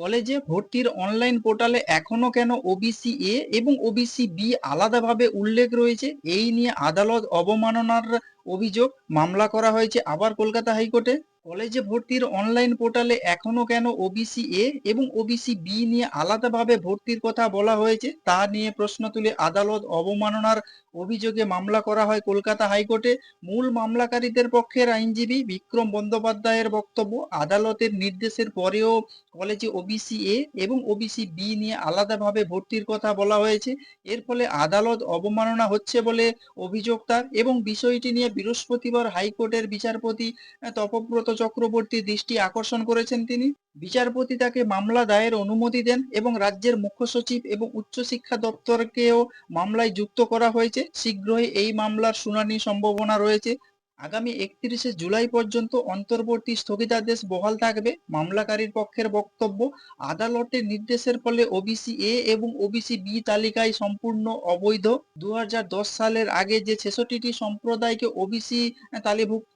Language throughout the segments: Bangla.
কলেজে ভর্তির অনলাইন পোর্টালে এখনও কেন ওবিসি এ এবং ওবিসি বি আলাদাভাবে উল্লেখ রয়েছে, এই নিয়ে আদালত অবমাননার অভিযোগ মামলা করা হয়েছে আবার কলকাতা হাইকোর্টে। কলেজে ভর্তির অনলাইন পোর্টালে এখনও কেন ওবিসি এ এবং ওবিসি বি নিয়ে আলাদাভাবে ভর্তির কথা বলা হয়েছে, তা নিয়ে প্রশ্ন তুলে আদালত অবমাননার অভিযোগে মামলা করা হয় কলকাতা হাইকোর্টে। মূল মামলাকারীদের পক্ষের আইনজীবী বিক্রম বন্দ্যোপাধ্যায়ের বক্তব্য, আদালতের নির্দেশের পরেও কলেজে ওবিসি এ এবং ওবিসি বি নিয়ে আলাদাভাবে ভর্তির কথা বলা হয়েছে। এর ফলে আদালত অবমাননা হচ্ছে বলে অভিযোগ তার এবং বিষয়টি নিয়ে বৃহস্পতিবার হাইকোর্টের বিচারপতি তপব্রত চক্রবর্তী দৃষ্টি আকর্ষণ করেছেন তিনি। বিচারপতি তাকে মামলা দায়ের অনুমতি দেন এবং রাজ্যের মুখ্য সচিব এবং উচ্চশিক্ষা দপ্তরকেও মামলায় যুক্ত করা হয়েছে। শীঘ্রই এই মামলার শুনানি সম্ভাবনা রয়েছে। আগামী একত্রিশে জুলাই পর্যন্ত অন্তর্বর্তী স্থগিতাদেশ বহাল থাকবে। মামলাকারীর পক্ষের বক্তব্য, আদালতের নির্দেশের ফলে ওবিসি এ এবং ওবিসি বি তালিকায় সম্পূর্ণ অবৈধ। দু হাজার দশ সালের আগে যে ছেষট্টিটি সম্প্রদায়কে ওবিসি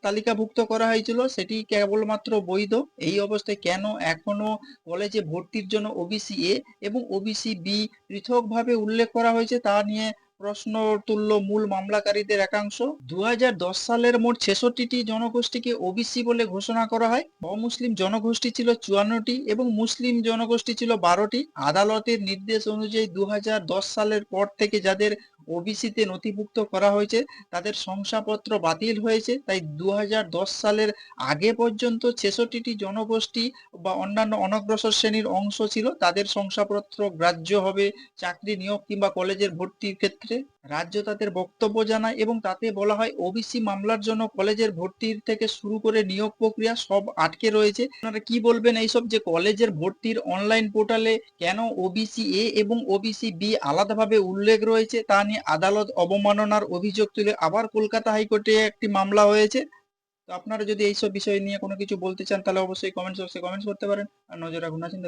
তালিকাভুক্ত করা হয়েছিল, সেটি কেবলমাত্র বৈধ। এই অবস্থায় কেন এখনও কলেজে ভর্তির জন্য ওবিসি এ এবং ওবিসি বি পৃথকভাবে উল্লেখ করা হয়েছে তা নিয়ে প্রশ্ন তুলল মূল মামলাকারীদের একাংশ। দু হাজার দশ সালের মোট ছেষট্টিটি জনগোষ্ঠীকে ওবিসি বলে ঘোষণা করা হয়। অমুসলিম জনগোষ্ঠী ছিল চুয়ান্নটি এবং মুসলিম জনগোষ্ঠী ছিল বারোটি। আদালতের নির্দেশ অনুযায়ী দু হাজার দশ সালের পর থেকে যাদের ওবিসিতে নথিভুক্ত করা হয়েছে। তাদের শংসাপত্র বাতিল হয়েছে। তাই দু হাজার দশ সালের আগে পর্যন্ত ছেষট্টিটি জনগোষ্ঠী বা অন্যান্য অনগ্রসর শ্রেণির অংশ ছিল। তাদের শংসাপত্র গ্রাহ্য হবে চাকরি নিয়োগ কিংবা কলেজের ভর্তির ক্ষেত্রে। রাজ্য তাদের বক্তব্য জানায় এবং তাতে বলা হয় ওবিসি মামলার জন্য কলেজের ভর্তির থেকে শুরু করে নিয়োগ প্রক্রিয়া সব আটকে রয়েছে। আপনারা কি বলবেন এইসব যে কলেজের ভর্তির অনলাইন পোর্টালে কেন ওবিসি এ এবং ওবিসি বি আলাদাভাবে উল্লেখ রয়েছে তা নিয়ে আদালত অবমাননার অভিযোগ তুলে আবার কলকাতা হাইকোর্টে একটি মামলা হয়েছে। তো আপনারা যদি এইসব বিষয় নিয়ে কোনো কিছু বলতে চান তাহলে অবশ্যই কমেন্টস বক্সে কমেন্টস করতে পারেন। আর নজর রাখুন আছেন